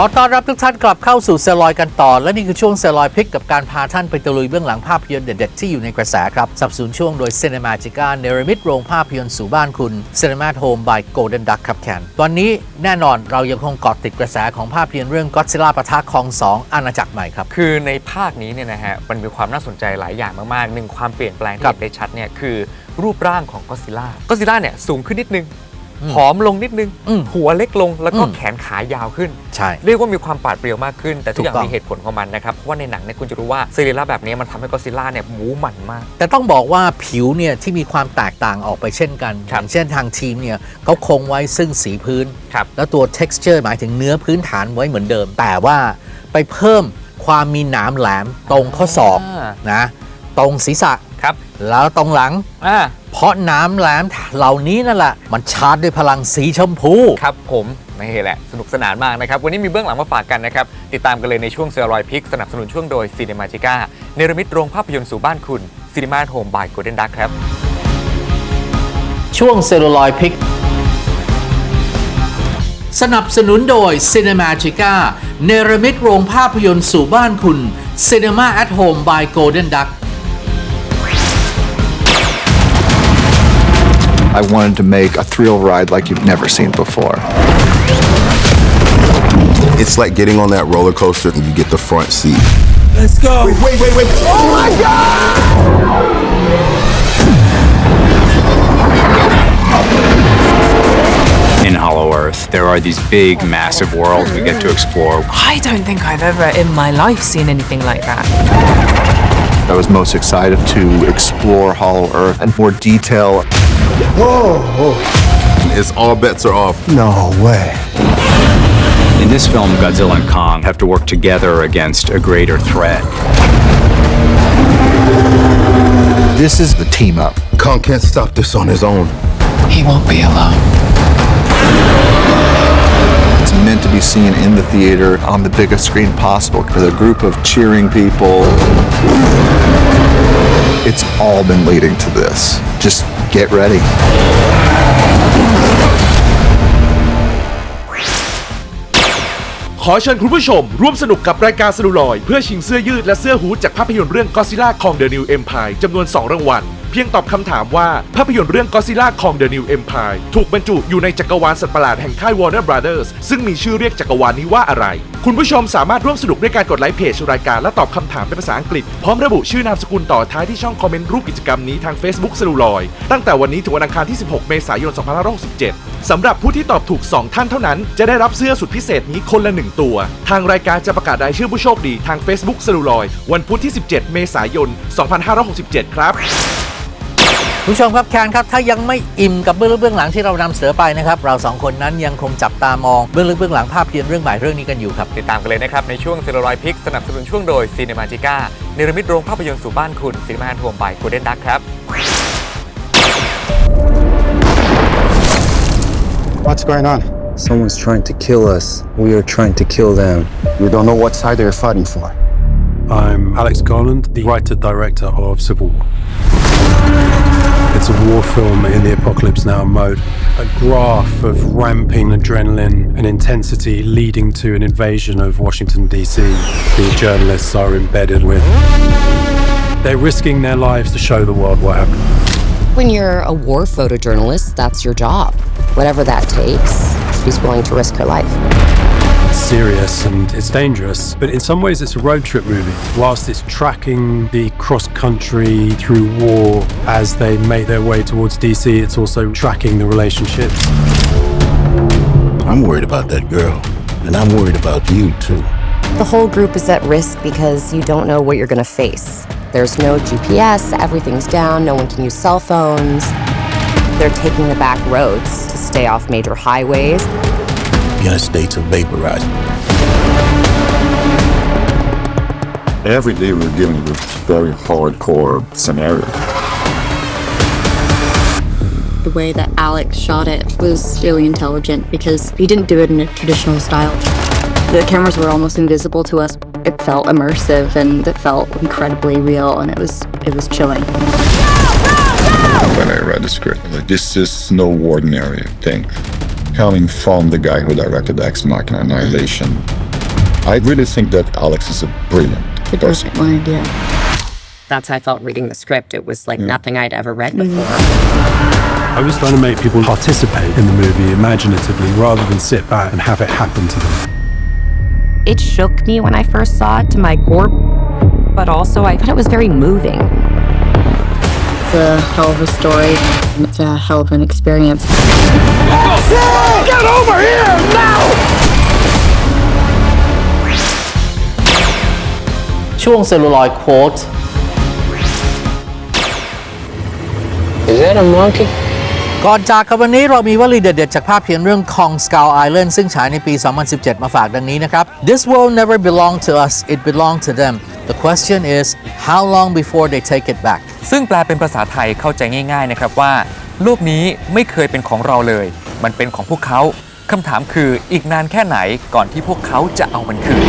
ขอต้อนรับทุกท่านกลับเข้าสู่เซลลอยกันต่อ และนี่คือช่วงเซลลอยพิกกับการพาท่านไปตะลุยเบื้องหลังภาพยนตร์เด็ดๆที่อยู่ในกระแสครับสับสนช่วงโดย Cinemagica เนรมิตโรงภาพยนตร์สู่บ้านคุณ Cinema Home by Golden Duck ครับแคนวันนี้แน่นอนเรายังคงเกาะติดกระแสของภาพยนตร์เรื่อง Godzilla ปะทะคองสองอาณาจักรใหม่ครับ คือในภาคนี้เนี่ยนะฮะมันมีความน่าสนใจหลายอย่างมากๆหนึ่งความเปลี่ยนแปลงที่เห็นได้ชัดเนี่ยคือรูปร่างของก็ซิล่าก็ซิล่าเนี่ยสูงขึ้นนิดนึง ผอมลงนิดนึงอืมหัวเล็กลงแล้วก็อืมแขนขายาวขึ้น ใช่ เรียกว่ามีความปราดเปรียวมากขึ้น แต่ทุกอย่างถูกต้องมีเหตุผลของมันนะครับ เพราะว่าในหนังเนี่ยคุณจะรู้ว่าซีรีส์แบบนี้มันทำให้ก็ซิล่าเนี่ยหมูหมันมาก แต่ต้องบอกว่าผิวเนี่ยที่มีความแตกต่างออกไปเช่นกันอครับย่างเช่นทางทีมเนี่ยเขาคงไว้ซึ่งสีพื้นครับแล้วตัว texture หมายถึงเนื้อพื้นฐานไว้เหมือนเดิม แต่ว่าไปเพิ่มความมีหนามแหลมตรงข้อศอกอ่านะตรงศีรษะครับแล้วตรงหลังอ่า เพราะหน้ำแหลมเหล่านี้นั่นแหละ มันชาร์จด้วยพลังสีชมพู ครับผมนี่แหละ สนุกสนานมากนะครับ วันนี้มีเบื้องหลังมาฝากกันนะครับ ติดตามกันเลยในช่วงเซอร์รอยพิกสนับสนุนช่วงโดยซีเนมาจิก้าเนรมิตโรงภาพยนตร์สู่บ้านคุณซีนีมาโฮมบายโกลเด้นดักครับ ช่วงเซลลูลอยพิกสนับสนุนโดย Cinemagica เนรมิตโรงภาพยนตร์สู่บ้านคุณ Cinema at Home by Golden Duck I wanted to make a thrill ride like you've never seen before. It's like getting on that roller coaster and you get the front seat. Let's go. Wait, wait, wait. wait. Oh my God! in Hollow Earth. There are these big, massive worlds we get to explore. I don't think I've ever in my life seen anything like that. I was most excited to explore Hollow Earth in more detail. Oh it's all bets are off. No way. In this film, Godzilla and Kong have to work together against a greater threat. This is the team up. Kong can't stop this on his own. He won't be alone. It's meant to be seen in the theater on the biggest screen possible with a group of cheering people. It's all been leading to this. Just get ready. ขอเชิญคุณผู้ชม ร่วมสนุกกับรายการสนุลอย เพื่อชิงเสื้อยืดและเสื้อฮูดจากภาพยนตร์เรื่อง Godzilla ของ The New Empire จำนวน 2 รางวัล เพียงตอบคำถามว่า ภาพยนตร์เรื่อง Godzilla ของ The New Empire ถูกบรรจุอยู่ในจักรวาลสัตว์ประหลาดแห่งค่าย Warner Brothers ซึ่งมีชื่อเรียกจักรวาลนี้ว่าอะไร คุณผู้ชมสามารถร่วมสนุกด้วยการกดไลค์เพจรายการและตอบคำถามเป็นภาษาอังกฤษ พร้อมระบุชื่อนามสกุลต่อท้ายที่ช่องคอมเมนต์รูปกิจกรรมนี้ทาง Facebook สนุลอยตั้งแต่วันนี้ถึงวันอังคารที่ 16 เมษายน 2567สำหรับผู้ที่ตอบถูก 2 ท่านเท่านั้น จะได้รับเสื้อสุดพิเศษนี้คนละ 1 ตัว ทางรายการจะประกาศรายชื่อผู้โชคดีทาง Facebook สนุลอยวันพุธที่ 17 เมษายน 2567 ครับ ผู้ชมครับแคนครับถ้ายังไม่อิ่มกับเบื้องลึกเบื้องหลังที่เรานำเสนอไปนะครับเราสองคนนั้นยังคงจับตามองเบื้องลึกเบื้องหลังภาพยนตร์เรื่องใหม่เรื่องนี้กันอยู่ครับติดตามกันเลยนะครับ ในช่วงเซอร์รอยพิกสนับสนุนช่วงโดยซีเนมาจิก้าเนรมิตโรงภาพยนตร์สู่บ้านคุณซีนีมาโฮมบายโกลเด้นดักครับ What's going on? Someone's trying to kill us. We are trying to kill them. We don't know what side they're fighting for. I'm Alex Garland, the writer director of Civil War. It's a war film in the apocalypse now mode. A graph of ramping adrenaline and intensity leading to an invasion of Washington, D.C. The journalists are embedded with. They're risking their lives to show the world what happened. When you're a war photojournalist, that's your job. Whatever that takes, she's willing to risk her life. It's serious and it's dangerous, but in some ways it's a road trip movie. Whilst it's tracking the cross country through war as they make their way towards DC, it's also tracking the relationships. I'm worried about that girl. And I'm worried about you too. The whole group is at risk because you don't know what you're gonna face. There's no GPS, everything's down, no one can use cell phones. They're taking the back roads to stay off major highways. The United States of vaporizing. Every day we're dealing with very hardcore scenario. The way that Alex shot it was really intelligent because he didn't do it in a traditional style. The cameras were almost invisible to us. It felt immersive and it felt incredibly real and it was it was chilling. When I read the script, I was like, this is no ordinary thing. Coming from the guy who directed Ex Machina Annihilation, I really think that Alex is a brilliant The person. perfect mind, yeah. That's how I felt reading the script. It was like nothing I'd ever read mm-hmm. before. I was trying to make people participate in the movie imaginatively rather than sit back and have it happen to them. It shook me when I first saw it to my core, but also I thought it was very moving. It's a hell of a story. It's a hell of an experience. Get over here now! ช่วงเซลลูลอยโค้ด Is that a monkey? ก่อนจากครับวันนี้เรามีวลีเด็ดๆ จากภาพยนตร์เรื่อง Kong Skull Island ซึ่งฉายในปี 2017 มาฝากดังนี้นะครับ This world never belonged to us it belonged to them The question is how long before they take it back ซึ่งแปลเป็นภาษาไทยเข้าใจง่าย ๆ นะครับว่าโลกนี้ไม่เคยเป็นของเราเลย มันเป็นของพวกเขาคำถามคืออีกนานแค่ไหนก่อนที่พวกเขาจะเอามันคืน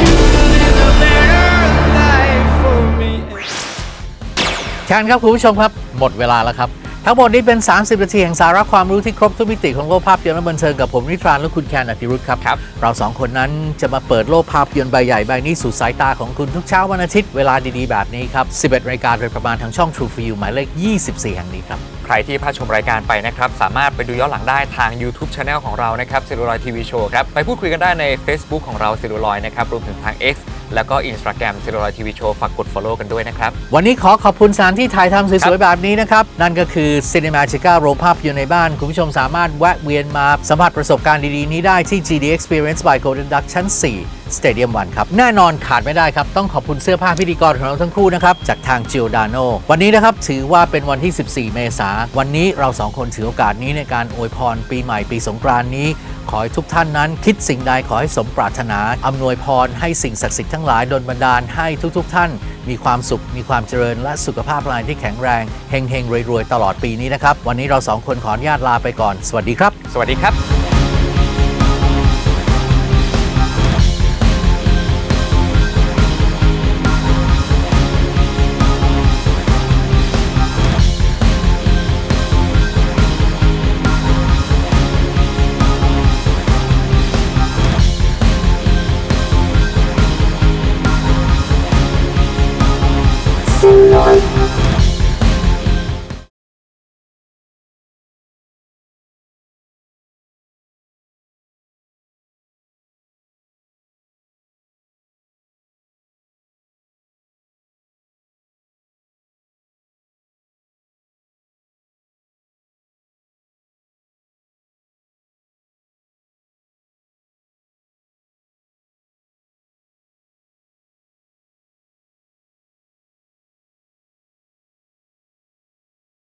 แคนครับคุณผู้ชมครับ หมดเวลาแล้วครับ ทั้งหมดนี้เป็น 30 นาทีแห่งสาระความรู้ที่ครบทุกมิติของโลกภาพยนตร์และบันเทิงกับผมนิทรานและคุณแคนอติรุธครับครับเราสองคนนั้นจะมาเปิดโลกภาพยนตร์ใบใหญ่ใบนี้สู่สายตาของคุณทุกเช้าวันอาทิตย์เวลาดีๆแบบนี้ครับ 11 รายการโดยประมาณทางช่อง True for You หมายเลข 24 แห่งนี้ครับใครที่พลาดชมรายการไปนะครับ สามารถไปดูย้อนหลังได้ทาง YouTube Channel ของเรานะครับซิลูลอยทีวีโชว์ครับไปพูดคุยกันได้ใน Facebook ของเราซิลูลอยนะครับรวมถึงทาง X แล้วก็ Instagram ซิลูลอยทีวีโชว์ฝากกด Follow กันด้วยนะครับ วันนี้ขอขอบคุณสถานที่ถ่ายทำสวยๆ แบบนี้นะครับ นั่นก็คือ Cinemagica โรงภาพยนตร์ในบ้าน คุณผู้ชมสามารถแวะเวียนมาสัมผัสประสบการณ์ดีๆ นี้ได้ที่ GD Experience by Golden Duck ชั้น 4 Stadium 1ครับ แน่นอนขาดไม่ได้ครับ ต้องขอบคุณเสื้อผ้าพิธีกรของเราทั้งคู่นะครับ จากทาง Giordano วันนี้นะครับ ถือว่าเป็นวันที่ 14 เมษาวันนี้เราสองคนถือโอกาสนี้ในการอวยพรปีใหม่ปีสงกรานนี้ ขอให้ทุกท่านนั้น คิดสิ่งใดขอให้สมปรารถนาอำนวยพรให้สิ่งศักดิ์สิทธิ์ทั้งหลายดลบันดาลให้ทุกๆท่าน มีความสุข มีความเจริญ และสุขภาพร่างกายที่แข็งแรงเฮงๆรวยๆตลอดปีนี้นะครับวันนี้เราสองคนขออนุญาตลาไปก่อน สวัสดีครับ สวัสดีครับ